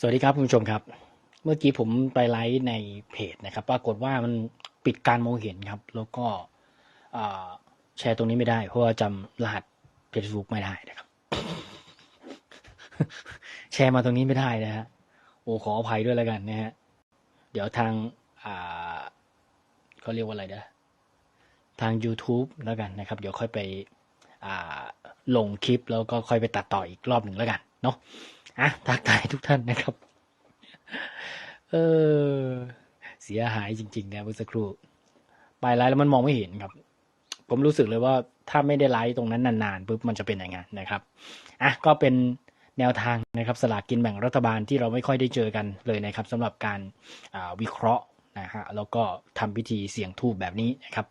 สวัสดีครับคุณผู้ชมครับ เมื่อกี้ผมไปไลฟ์ในเพจนะครับ ปรากฏว่ามันปิดการมองเห็นครับ แล้วก็แชร์ตรงนี้ไม่ได้ เพราะว่าจำรหัส Facebook ไม่ได้นะครับ แชร์มาตรงนี้ไม่ได้นะฮะโอ้ขออภัยด้วยแล้วกันนะฮะเดี๋ยวทางเขาเรียกว่าอะไรนะทาง YouTube แล้วกันนะครับ เดี๋ยวค่อยไปลงคลิปแล้วก็ค่อยไปตัดต่ออีกรอบหนึ่งแล้วกัน เนาะ อะทักทายทุกท่านนะครับ เออ เสียหายจริงๆนะเมื่อสักครู่ไปไลฟ์แล้วมันมองไม่เห็นครับ ผมรู้สึกเลยว่าถ้าไม่ได้ไลฟ์ตรงนั้นนานๆปุ๊บมันจะเป็นอย่างนั้นนะครับอะก็เป็นแนวทางนะครับสลากกินแบ่งรัฐบาลที่เราไม่ค่อยได้เจอกันเลยนะครับสำหรับการาวิเคราะห์นะฮะแล้วก็ทำพิธีเสี่ยงทูบแบบนี้นะครับ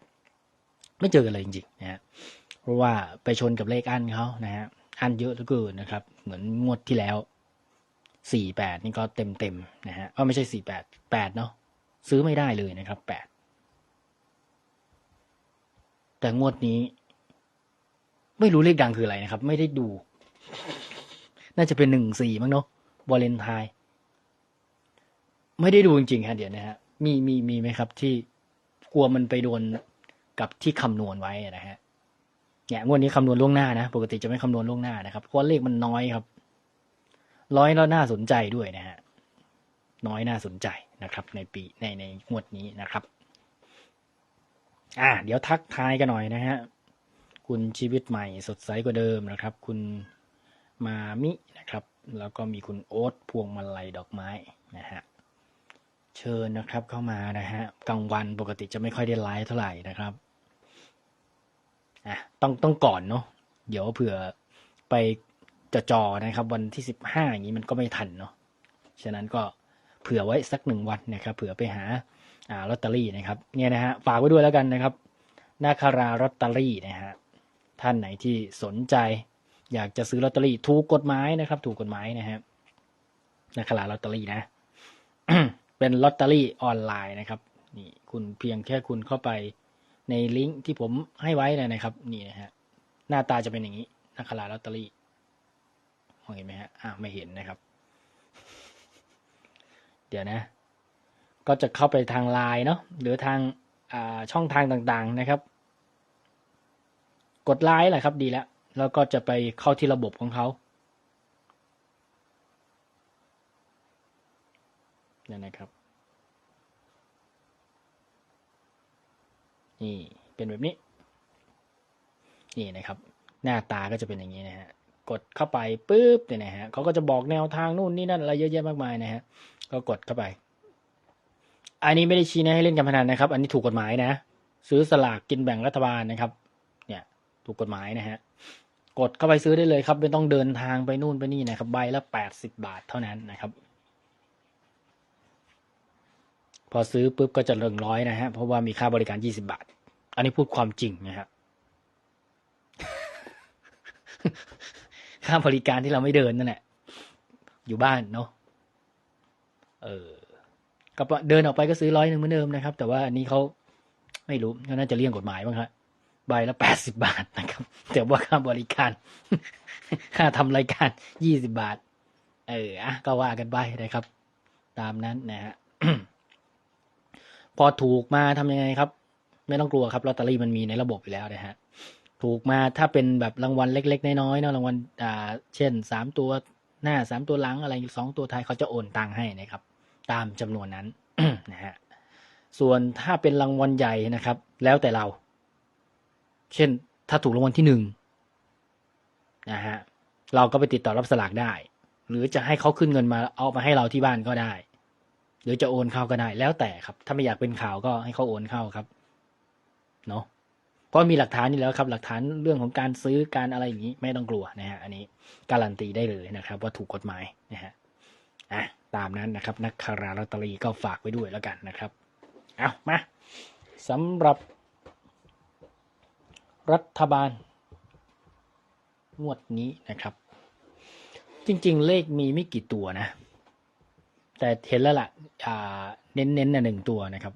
ไม่เจอกันเลยจริงๆนะฮะเพราะว่าไปชนกับเลขอันเขานะฮะอันเยอะเหลือเกินนะครับ เหมือนงวดที่แล้ว สี่แปดนี่ก็เต็มเต็มนะฮะก็ไม่ใช่สี่แปดแปดเนาะซื้อไม่ได้เลยนะครับแปดแต่งวดนี้ ไม่รู้เลขดังคืออะไรนะครับ ไม่ได้ดู น่าจะเป็นหนึ่งสี่มั้งเนาะวาเลนไทน์ไม่ได้ดูจริงๆฮะเดี๋ยวนะฮะมีมีมีไหมครับ ที่กลัวมันไปโดนกับที่คำนวณไว้นะฮะเนี่ยงวดนี้คำนวณล่วงหน้านะ ปกติจะไม่คำนวณล่วงหน้านะครับเพราะเลขมันน้อยครับ ร้อยแล้วน่าสนใจด้วยนะฮะน้อยน่าสนใจนะครับ ในปีในในงวดนี้นะครับ อ่า เดี๋ยวทักทายกันหน่อยนะฮะคุณชีวิตใหม่สดใสกว่าเดิมนะครับ คุณมามินะครับ แล้วก็มีคุณโอ๊ตพวงมาลัยดอกไม้นะฮะเชิญนะครับเข้ามานะฮะกลางวันปกติจะไม่ค่อยได้ไลฟ์เท่าไหร่นะครับอะต้องต้องก่อนเนาะเดี๋ยวเผื่อไป จะจอนะครับ วันที่สิบห้าอย่างนี้มันก็ไม่ทันเนาะฉะนั้นก็เผื่อไว้สักหนึ่งวันนะครับ เผื่อไปหาอ่าลอตเตอรี่นะครับเนี่ยนะฮะฝากไว้ด้วยแล้วกันนะครับนาคาราลอตเตอรี่นะฮะท่านไหนที่สนใจ อยากจะซื้อลอตเตอรี่ถูกกฎหมายนะครับ ถูกกฎหมายนะฮะนาคาราลอตเตอรี่นะเป็นลอตเตอรี่ออนไลน์นะครับ นี่คุณเพียงแค่คุณเข้าไปในลิงก์ที่ผมให้ไว้นะครับ นี่นะฮะหน้าตาจะเป็นอย่างนี้นาคาราลอตเตอรี่ มองเห็นไหมฮะอ่าไม่เห็นนะครับ เดี๋ยวนะ ก็จะเข้าไปทางไลน์เนาะหรือทางาช่องทางต่างๆนะครับ กดไลน์แหละครับดีแล้ว แล้วก็จะไปเข้าที่ระบบของเขาเนี่ยนะครับ นี่เป็นแบบนี้ นี่นะครับ หน้าตาก็จะเป็นอย่างนี้นะฮะ กดเข้าไปปุ๊บเนี่ยนะฮะเขาก็จะบอกแนวทางนู่นนี่นั่นอะไรเยอะแยะมากมายนะฮะก็กดเข้าไป อันนี้ไม่ได้ชี้แนะให้เล่นการพนันนะครับ อันนี้ถูกกฎหมายนะ ซื้อสลากกินแบ่งรัฐบาลนะครับ เนี่ย ถูกกฎหมายนะฮะกดเข้าไปซื้อได้เลยครับ ไม่ต้องเดินทางไปนู่นไปนี่นะครับใบละแปดสิบบาทเท่านั้นนะครับ พอซื้อปุ๊บก็จะเริงร้อยนะฮะเพราะว่ามีค่าบริการยี่สิบาท อันนี้พูดความจริงนะครับ ค่าบริการที่เราไม่เดินนั่นแหละอยู่บ้านเนาะเออก็เดินออกไปก็ซื้อร้อยหนึ่งเหมือนเดิมนะครับ แต่ว่าอันนี้เขาไม่รู้เขาน่าจะเลี่ยงกฎหมายบ้างครับใบละแปดสิบาทนะครับ แต่ว่าค่าบริการ ค่าทำรายการยี่สิบาท เอออะก็ว่ากันไปนะครับ ตามนั้นนะฮะพอถูกมาทำยังไงครับ ไม่ต้องกลัวครับลอตเตอรี่มันมีในระบบอยู่แล้วนะฮะ ถูกมาถ้าเป็นแบบรางวัลเล็ก ๆ น้อยๆเนาะรางวัลอ่าเช่นสามตัวหน้าสามตัวหลังอะไรสองตัวท้ายเขาจะโอนตังค์ให้นะครับ ตามจำนวนนั้นนะฮะส่วนถ้าเป็นรางวัลใหญ่นะครับ แล้วแต่เรา เช่น ถ้าถูกรางวัลที่หนึ่งนะฮะเราก็ไปติดต่อรับสลากได้ หรือจะให้เขาขึ้นเงินมาเอามาให้เราที่บ้านก็ได้ หรือจะโอนเข้าก็ได้ แล้วแต่ครับ ถ้าไม่อยากเป็นข่าวก็ให้เขาโอนเข้าครับ เนาะ เพราะมีหลักฐานนี่แล้วครับ หลักฐานเรื่องของการซื้อการอะไรอย่างนี้ไม่ต้องกลัวนะฮะอันนี้การันตีได้เลยนะครับ ว่าถูกกฎหมายนะฮะอะตามนั้นนะครับ นักคาราลอตเตอรี่ก็ฝากไว้ด้วยแล้วกันนะครับเอามาสำหรับรัฐบาลงวดนี้นะครับ จริง ๆ เลขมีไม่กี่ตัวนะ แต่เห็นแล้วล่ะอ่าเน้นๆน่ะหนึ่งตัวนะครับ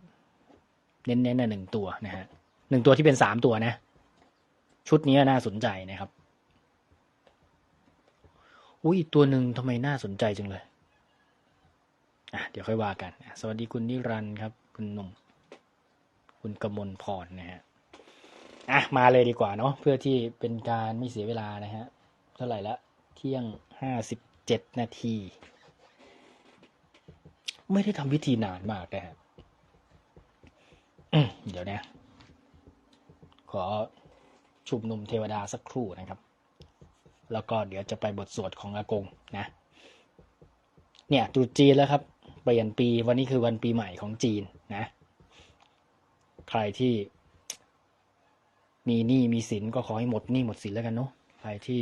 เน้นๆน่ะหนึ่งตัวนะฮะ หนึ่งตัวที่เป็นสามตัวนะ ชุดนี้น่าสนใจนะครับ อุ้ยตัวหนึ่งทำไมน่าสนใจจังเลยเดี๋ยวค่อยว่ากัน สวัสดีคุณนิรันดร์ครับ คุณหนุ่ม คุณกมลพรนะฮะอะมาเลยดีกว่าเนาะเพื่อที่เป็นการไม่เสียเวลานะฮะเท่าไหร่ละเที่ยงห้าสิบเจ็ดนาที ไม่ได้ทำพิธีนานมากนะฮะเดี๋ยวนะ ขอชุมนุมเทวดาสักครู่นะครับ แล้วก็เดี๋ยวจะไปบทสวดของอากงนะ เนี่ยตรุษจีนแล้วครับเปลี่ยนปีวันนี้คือวันปีใหม่ของจีนนะ ใครที่มีหนี้มีสินก็ขอให้หมดหนี้หมดสินแล้วกันเนาะใครที่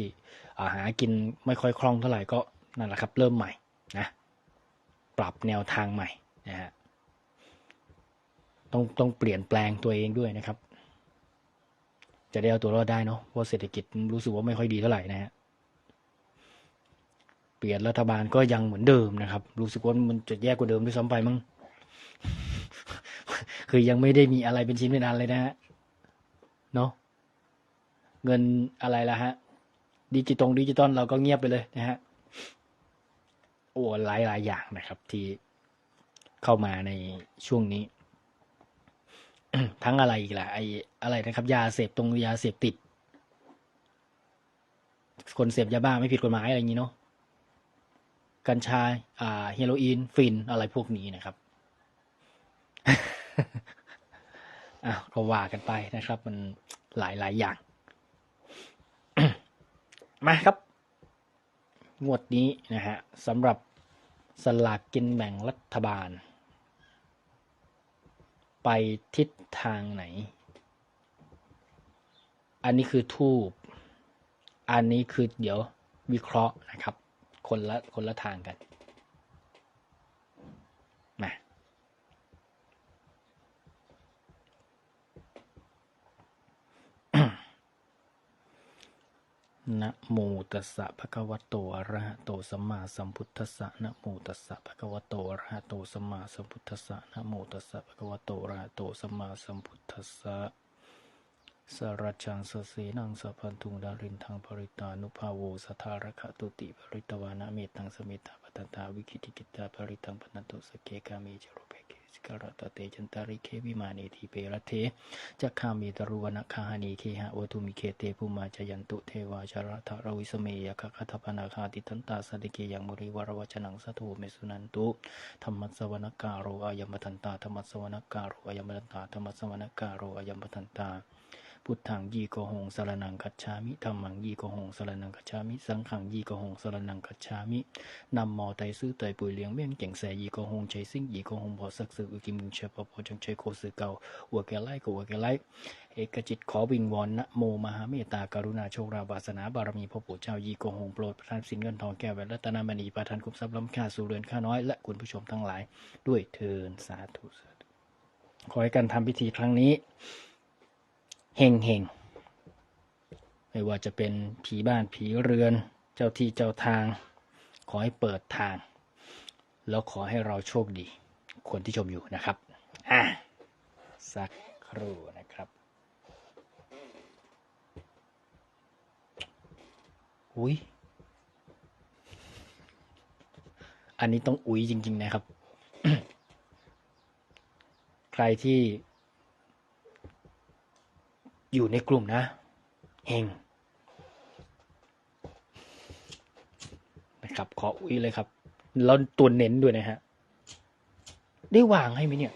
อาหากินไม่ค่อยคล่องเท่าไหร่ก็นั่นแหละครับ เริ่มใหม่นะ ปรับแนวทางใหม่นะฮะต้องต้องเปลี่ยนแปลงตัวเองด้วยนะครับ จะได้เอาตัวรอดได้เนาะเพราะเศรษฐกิจรู้สึกว่าไม่ค่อยดีเท่าไหร่นะฮะเปลี่ยนรัฐบาลก็ยังเหมือนเดิมนะครับ รู้สึกว่ามันจะแย่กว่าเดิมด้วยซ้ำไปมั้งคือยังไม่ได้มีอะไรเป็นชิ้นเป็นอันเลยนะฮะเนาะเงินอะไรละฮะ ดิจิตงดิจิตอลเราก็เงียบไปเลยนะฮะโอ้หลายหลายอย่างนะครับ ที่เข้ามาในช่วงนี้ ทั้งอะไรอีกล่ะไออะไรนะครับ ยาเสพตรงยาเสพติด คนเสพยาบ้าไม่ผิดกฎหมายอะไรอย่างนี้เนาะกัญชาอ่าเฮโรอีนฟินอะไรพวกนี้นะครับอะก็ว่ากันไปนะครับ มันหลายหลายอย่าง มาครับ งวดนี้นะฮะสำหรับสลากกินแบ่งรัฐบาล ไปทิศทางไหน อันนี้คือทูบ อันนี้คือเดี๋ยววิเคราะห์นะครับ คนละคนละทางกัน มา นะโมตัสสะภะคะวะโตอะระหะโตสัมมาสัมพุทธัสสะนะโมตัสสะภะคะวะโตอะระหะโตสัมมาสัมพุทธัสสะนะโมตัสสะภะคะวะโตอะระหะโตสัมมาสัมพุทธัสสะสรัจจังสเสนังสัพพันธุงดารินทางปริตานุภาโวสัทธาระคะตุติปริตวานะเมตังสมตตาปัตตาวิคิติกิตาปริตังปนันตุสเกกามีจโรเปเก สกรตเตจันตาริเควิมานีทีเปรเทจักขามีตรุวนะคาหานีเคหะวตุมิเคเตภูมาจยันตุเทวาชรทะรวิสเมยคคัทปนาคาติทันตาสติเกยังมุริวรวชนังสัตโเมสุนันตุธรรมัสวนการโรอายมทันตาธรรมัสวนการโรอายมทันตาธรรมัสวนการโรอายมทันตา พุทธังยีโกหงสารนังคัจฉามิธรรมังยีโกหงสารนังคัจฉามิ สังขังยีโกหงสารนังคัจฉามินำมอไตซื่อไตปุ๋ยเลี้ยงเมี่ยงเก่งแสยีโกหงใจซิ่งยีโกหงพอสักสึกอุกิมุงเชปปอจังใจโคสือเก่าหัวแกไล่กับหัวแกไล่เอกจิตขอวิงวอนนะโมมหาเมตตากรุณาโชคราบาสนาบารมีพ่อปู่เจ้ายีโกหงโปรดประทานสินเงินทองแก้วแหวนรัตนามณีประทานคุ้มทรัพย์ล้ำค่าสู่เรือนข้าน้อยและคุณผู้ชมทั้งหลาย ด้วยเทินสาธุขอให้การทำพิธีครั้งนี้ เฮงเฮงไม่ว่าจะเป็นผีบ้านผีเรือน เจ้าที่เจ้าทาง ขอให้เปิดทาง แล้วขอให้เราโชคดี คนที่ชมอยู่นะครับ อะ สักครู่นะครับอุ้ยอันนี้ต้องอุ้ยจริง ๆ นะครับ ใครที่ อยู่ในกลุ่มนะเฮงนะครับ ขออุ้ยเลยครับ แล้วตัวเน้นด้วยนะฮะ ได้วางให้ไหมเนี่ย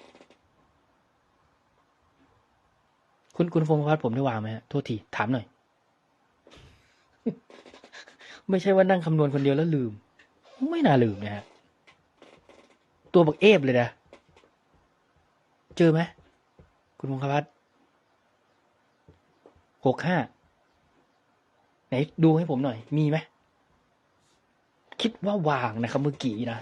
คุณคุณพงศ์พัฒผมได้วางไหมฮะ โทษที ถามหน่อย ไม่ใช่ว่านั่งคำนวณคนเดียวแล้วลืม ไม่น่าลืมนะฮะ ตัวบักเอฟเลยนะ เจอไหม คุณพงศ์พัฒ หกห้าไหนดูให้ผมหน่อย มีไหมคิดว่าวางนะครับเมื่อกี้นะ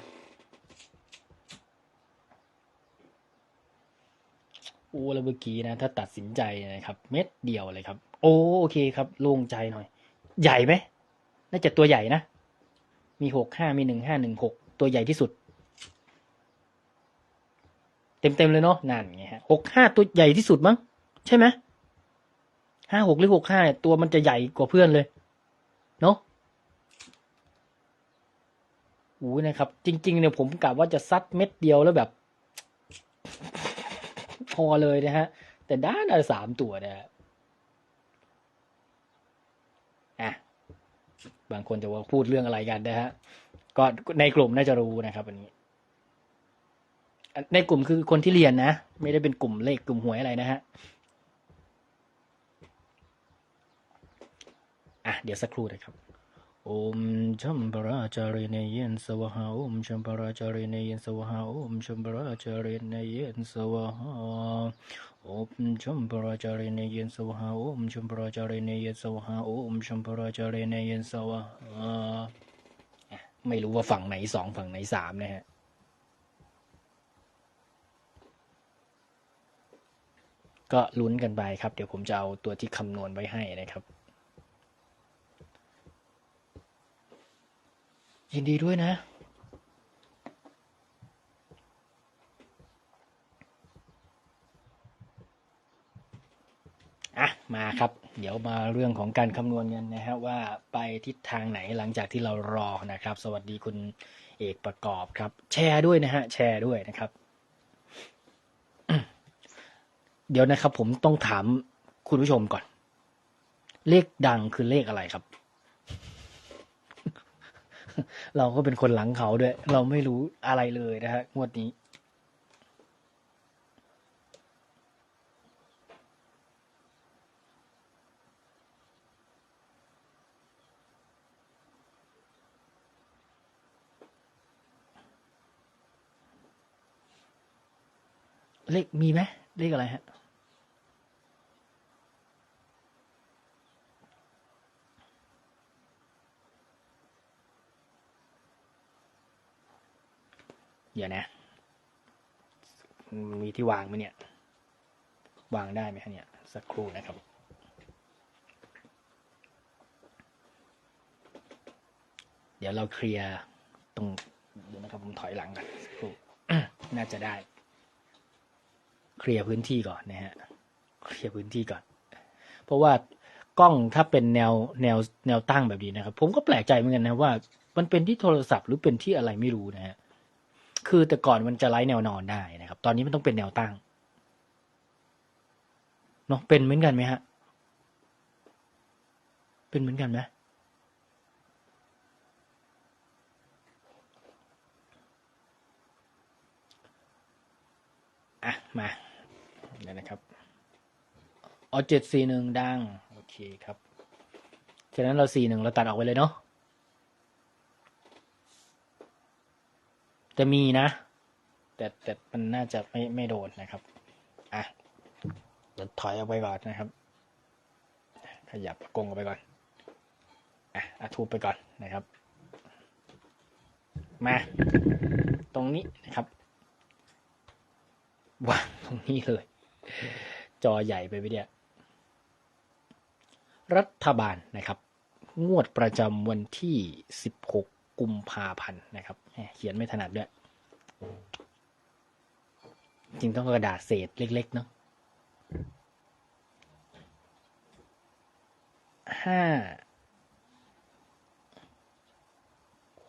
โอ้แล้วเมื่อกี้นะ ถ้าตัดสินใจนะครับ เม็ดเดียวเลยครับ โอโอเคครับโล่งใจหน่อย ใหญ่ไหมน่าจะตัวใหญ่นะ มีหกห้ามีหนึ่งห้าหนึ่งหกตัวใหญ่ที่สุด เต็มเต็มเลยเนาะนั่นไงฮะหกห้าตัวใหญ่ที่สุดมั้งใช่ไหม ห้าหกหรือหกห้าเนี่ยตัวมันจะใหญ่กว่าเพื่อนเลยเนาะโอู้นะครับ จริง ๆ เนี่ยผมกะว่าจะซัดเม็ดเดียวแล้วแบบ พอเลยนะฮะ แต่ด้านเอาสามตัวนะฮะอะบางคนจะว่าพูดเรื่องอะไรกันนะฮะก็ในกลุ่มน่าจะรู้นะครับอันนี้ ในกลุ่มคือคนที่เรียนนะ ไม่ได้เป็นกลุ่มเลขกลุ่มหวยอะไรนะฮะ อะเดี๋ยวสักครู่นะครับโอมชัมปราจารีเนเยนสวหาโอมชัมปราจารีเนเยนสวหาโอมชัมปราจารีเนเยนสวหาโอมชัมปราจารีเนเยนสวหาโอมชัมปราจารีเนเยนสวหาโอมชัมปราจารีเนเยนสวหาอะไม่รู้ว่าฝั่งไหนสองฝั่งไหนสามนะฮะก็ลุ้นกันไปครับ เดี๋ยวผมจะเอาตัวที่คำนวณไว้ให้นะครับ ยินดีด้วยนะ อะ มาครับ เดี๋ยวมาเรื่องของการคำนวณกันนะฮะว่าไปทิศทางไหนหลังจากที่เรารอนะครับ สวัสดีคุณเอกประกอบครับ แชร์ด้วยนะฮะ แชร์ด้วยนะครับ เดี๋ยวนะครับผมต้องถามคุณผู้ชมก่อน เลขดังคือเลขอะไรครับ เราก็เป็นคนหลังเขาด้วย เราไม่รู้อะไรเลยนะฮะงวดนี้ เลขมีไหมเลขอะไรฮะ ดี๋ยวนะ มีที่วางไหมเนี่ย วางได้ไหมฮะเนี่ย สักครู่นะครับ เดี๋ยวเราเคลียร์ตรงเดี๋ยวนะครับผมถอยหลังกันสักครู่น่าจะได้ เคลียร์พื้นที่ก่อนนะฮะ เคลียร์พื้นที่ก่อน เพราะว่ากล้องถ้าเป็นแนวแนวแนวตั้งแบบนี้นะครับ ผมก็แปลกใจเหมือนกันนะว่า มันเป็นที่โทรศัพท์หรือเป็นที่อะไรไม่รู้นะฮะ คือแต่ก่อนมันจะไลฟ์แนวนอนได้นะครับ ตอนนี้มันต้องเป็นแนวตั้งเนาะเป็นเหมือนกันไหมฮะ เป็นเหมือนกันไหมอะ มาเดี๋ยวนะครับเอเจ็ดสี่หนึ่งดัง โอเคครับฉะนั้นเราสี่หนึ่งเราตัดออกไปเลยเนาะ จะมีนะ แต่แต่มันน่าจะไม่ไม่โดนนะครับ อะเดี๋ยวถอยออกไปก่อนนะครับ ขยับกงออกไปก่อน อะอาทูไปก่อนนะครับ มา ตรงนี้นะครับวางตรงนี้เลย จอใหญ่ไปไปเนี่ยรัฐบาลนะครับ งวดประจำวันที่ 16 กุมภาพันธ์นะครับเขียนไม่ถนัดด้วย จริงต้องกระดาษเศษเล็ก ๆ เนาะห้า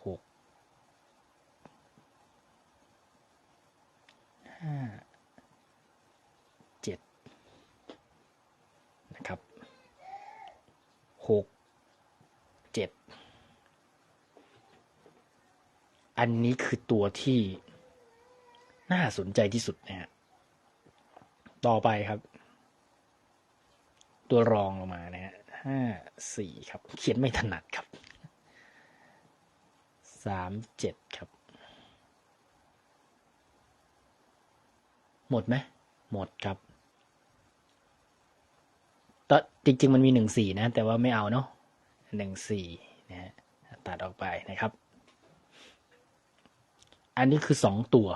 หกห้าเจ็ดนะครับหกเจ็ด อันนี้คือตัวที่น่าสนใจที่สุดนะฮะต่อไปครับ ตัวรองลงมานะฮะห้าสี่ครับ เขียนไม่ถนัดครับสามเจ็ดครับ หมดไหมหมดครับตอนจริง ๆ มันมีหนึ่งสี่นะ แต่ว่าไม่เอาเนาะหนึ่งสี่นะฮะตัดออกไปนะครับ อันนี้คือสองตัว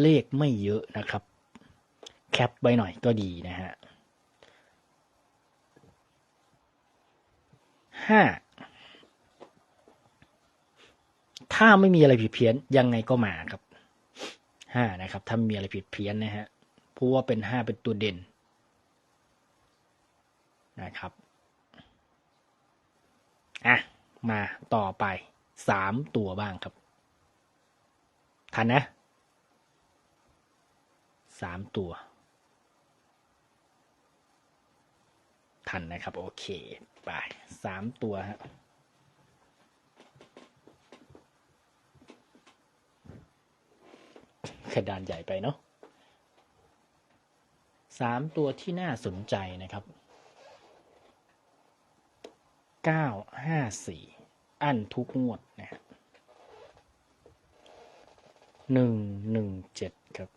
เลขไม่เยอะนะครับ แคปไว้หน่อยก็ดีนะฮะห้าถ้าไม่มีอะไรผิดเพี้ยนยังไงก็มาครับห้านะครับ ถ้าม่มีอะไรผิดเพี้ยนนะฮะเพราะว่าเป็นห้าเป็นตัวเด่นนะครับอะมาต่อไปสามตัวบ้างครับ ทันนะสามตัว ทันนะครับ โอเค ไปสามตัวฮะกระดานใหญ่ไปเนาะสามตัวที่น่าสนใจนะครับเก้าห้าสี่อันทุกงวดนะฮะ หนึ่งหนึ่งเจ็ดครับ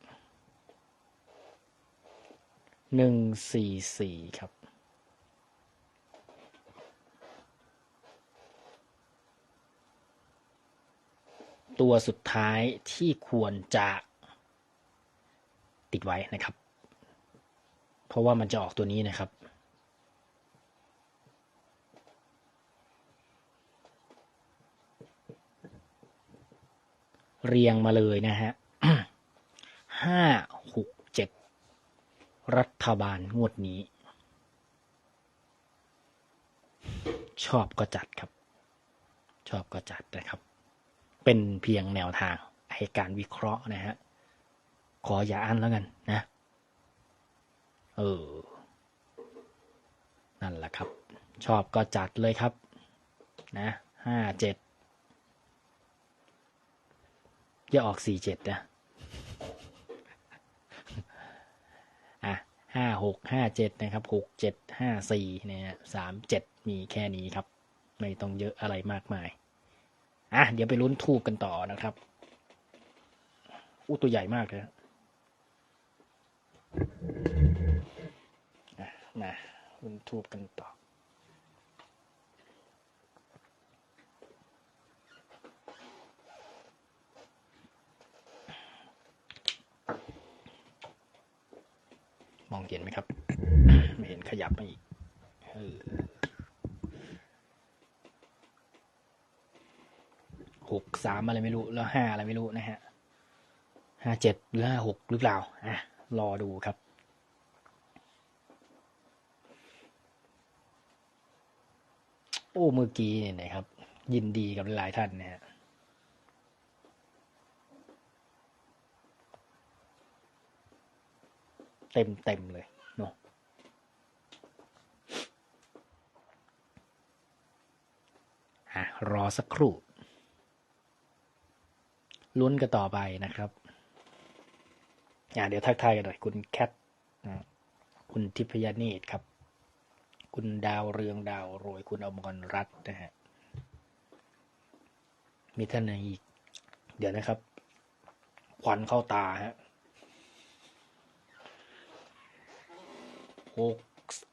หนึ่งสี่สี่ครับตัวสุดท้ายที่ควรจะติดไว้นะครับ เพราะว่ามันจะออกตัวนี้นะครับ เรียงมาเลยนะฮะห้าหกเจ็ดรัฐบาลงวดนี้ ชอบก็จัดครับ ชอบก็จัดนะครับ เป็นเพียงแนวทางให้การวิเคราะห์นะฮะ ขออย่าอั้นแล้วกันนะ เออ นั่นแหละครับ ชอบก็จัดเลยครับ นะห้าเจ็ด อย่าออกสี่เจ็ดนะอะห้าหกห้าเจ็ดนะครับหกเจ็ดห้าสี่เนี่ยสามเจ็ดมีแค่นี้ครับ ไม่ต้องเยอะอะไรมากมาย อะ เดี๋ยวไปลุ้นทูบกันต่อนะครับอู้ตัวใหญ่มากเลยนะอะมาลุ้นทูบกันต่อ มองเห็นไหมครับ ไม่เห็นขยับมาอีกเออหกสามอะไรไม่รู้ แล้วห้าอะไรไม่รู้นะฮะห้าเจ็ดหรือห้าหกหรือเปล่าอะรอดูครับ โอ้เมื่อกี้เนี่ยนะครับ ยินดีกับหลายท่านนะฮะเต็มเต็มเลยเนาะอะรอสักครู่ ลุ้นกันต่อไปนะครับอะเดี๋ยวทักทายกันหน่อยคุณแคทนะคุณทิพยเนตรครับ คุณดาวเรืองดาวโรย คุณอมรรัตน์นะฮะมีท่านไหนอีก เดี๋ยวนะครับควันเข้าตาฮะหก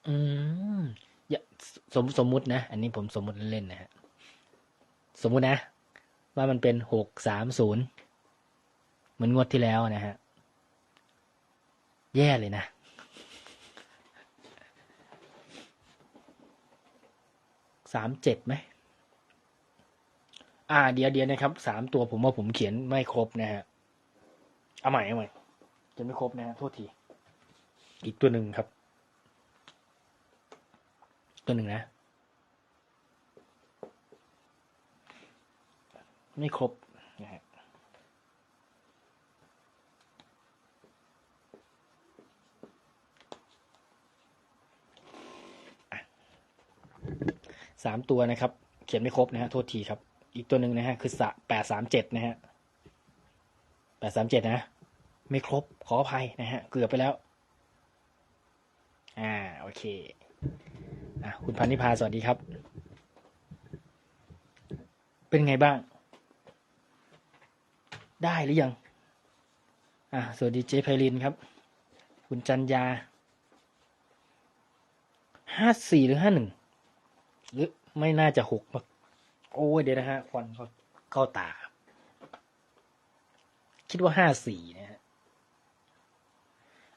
อืมอย่าสมสมมุตินะ อันนี้ผมสมมุติเล่นนะฮะ สมมุตินะ ว่ามันเป็นหกสามศูนย์เหมือนงวดที่แล้วนะฮะ แย่เลยนะ สามเจ็ดไหม อ่า เดี๋ยวเดี๋ยวนะครับ สามตัวผมว่าผมเขียนไม่ครบนะฮะ เอาใหม่เอาใหม่เขียนไม่ครบนะฮะ โทษที อีกตัวหนึ่งครับ ตัวหนึ่งนะ ไม่ครบนะฮะสามตัวนะครับ เขียนไม่ครบนะฮะ โทษทีครับ อีกตัวหนึ่งนะฮะ คือสะแปดสามเจ็ดนะฮะแปดสามเจ็ดนะ ไม่ครบ ขออภัยนะฮะ เกือบไปแล้ว อ่า โอเค อะ คุณพันนิพา สวัสดีครับ เป็นไงบ้าง ได้หรือยัง อะสวัสดีเจไพลินครับ คุณจันยาห้าสี่หรือห้าหนึ่งหรือไม่น่าจะหกมาโอ้ยเดี๋ยวนะฮะควันเขาเข้าตา คิดว่าห้าสี่นะฮะ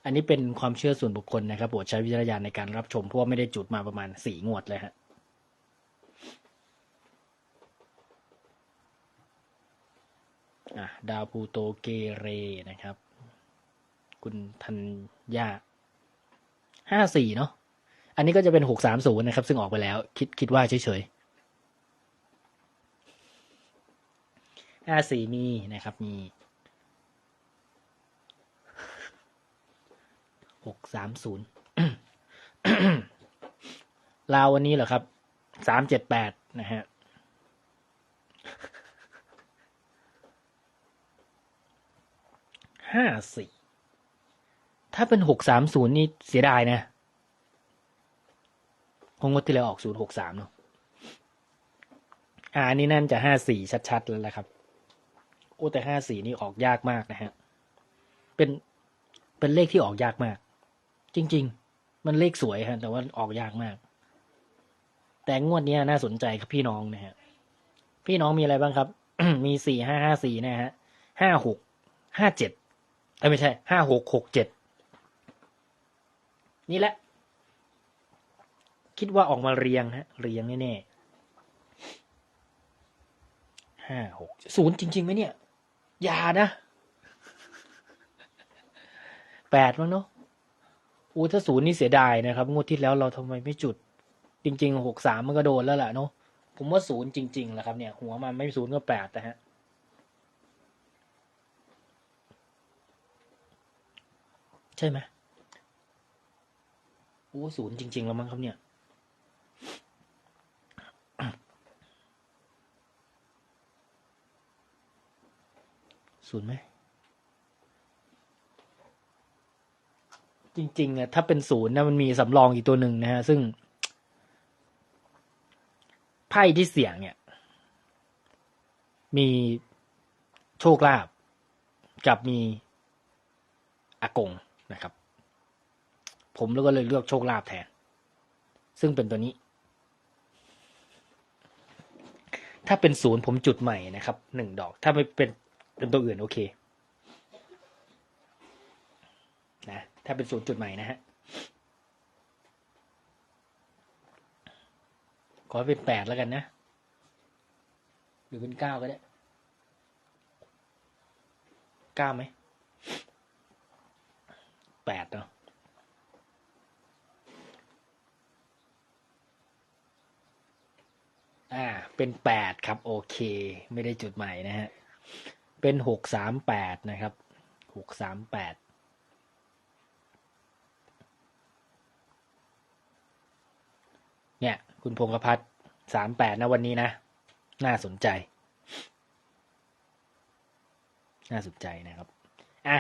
อันนี้เป็นความเชื่อส่วนบุคคลนะครับโปรดใช้วิจารณญาณในการรับชมเพราะว่าไม่ได้จุดมาประมาณสี่งวดเลยฮะ่ะดาวพูโตเกเรนะครับ คุณธัญญาห้าสี่เนาะอันนี้ก็จะเป็นหกสามศูนย์นะครับ ซึ่งออกไปแล้ว คิดคิดว่าเฉยๆห้าสี่มีนะครับ มีหกสามศูนย์ลาววันนี้เหรอครับสามเจ็ดแปดนะฮะ ห้าสี่ถ้าเป็นหกสามศูนย์นี่เสียดายนะคงงดที่แล้วออกศูนย์หกสามเนาะอ่าอันนี่นั่นจะห้าสี่ชัดๆแล้วแหละครับ โอ้แต่ห้าสี่นี่ออกยากมากนะฮะ เป็นเป็นเลขที่ออกยากมาก จริง ๆ มันเลขสวยฮะ แต่ว่าออกยากมาก แต่งวดนี้น่าสนใจครับพี่น้องนะฮะ พี่น้องมีอะไรบ้างครับ มีสี่ห้าห้าสี่นะฮะห้าหกห้าเจ็ด ไม่ใช่ห้าหกหกเจ็ดนี่แหละ คิดว่าออกมาเรียงฮะ เรียงแน่ๆห้าหกศูนย์จริงๆไหมเนี่ยอย่านะแปดมั้งเนาะอู้ถ้าศูนย์นี่เสียดายนะครับ งวดที่แล้วเราทำไมไม่จุด จริงๆหกสามมันก็โดนแล้วแหละเนาะผมว่าศูนย์จริงๆแหละครับเนี่ย หัวมันไม่ศูนย์ก็แปดแต่ฮะ ใช่ไหมโอ้ศูนย์จริง ๆ แล้วมั้งครับเนี่ยศูนย์ไหม จริงๆอะถ้าเป็นศูนย์นะมันมีสำรองอีกตัวหนึ่งนะฮะ ซึ่ง ไพ่ที่เสี่ยงเนี่ย มีโชคลาภกับมีอากง นะครับ ผมแล้วก็เลยเลือกโชคลาภแทน ซึ่งเป็นตัวนี้ ถ้าเป็นศูนย์ผมจุดใหม่นะครับหนึ่งดอก ถ้าไม่เป็นเป็นตัวอื่นโอเคนะถ้าเป็นศูนย์จุดใหม่นะฮะขอเป็นแปดแล้วกันนะ หรือเป็นเก้าก็ได้เก้าไหม แปดเนาะอ่า เป็นแปดครับ โอเค ไม่ได้จุดใหม่นะฮะ เป็นหกสามแปดนะครับหกสามแปดเนี่ย คุณพงษ์พัฒน์สามแปดนะวันนี้นะ น่าสนใจ น่าสนใจนะครับ อะ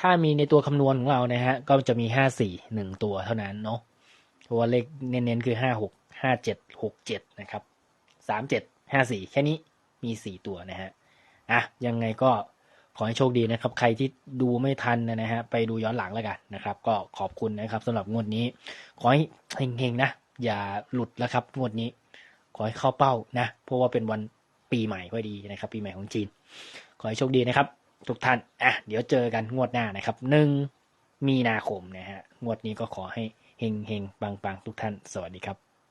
ถ้ามีในตัวคำนวณของเรานะฮะ ก็จะมีห้าสี่หนึ่งตัวเท่านั้นเนาะเพราะว่าเลขเน้นๆคือห้าหกห้าเจ็ดหกเจ็ดนะครับสามเจ็ดห้าสี่แค่นี้มีสี่ตัวนะฮะอะยังไงก็ขอให้โชคดีนะครับ ใครที่ดูไม่ทันนะฮะไปดูย้อนหลังแล้วกันนะครับ ก็ขอบคุณนะครับสำหรับงวดนี้ ขอให้เฮงๆนะ อย่าหลุดแล้วครับงวดนี้ ขอให้เข้าเป้านะ เพราะว่าเป็นวันปีใหม่ก็ดีนะครับ ปีใหม่ของจีน ขอให้โชคดีนะครับ ทุกท่าน อะ เดี๋ยวเจอกันงวดหน้านะครับหนึ่งมีนาคมนะฮะ งวดนี้ก็ขอให้เฮงเฮงปังปังทุกท่าน สวัสดีครับ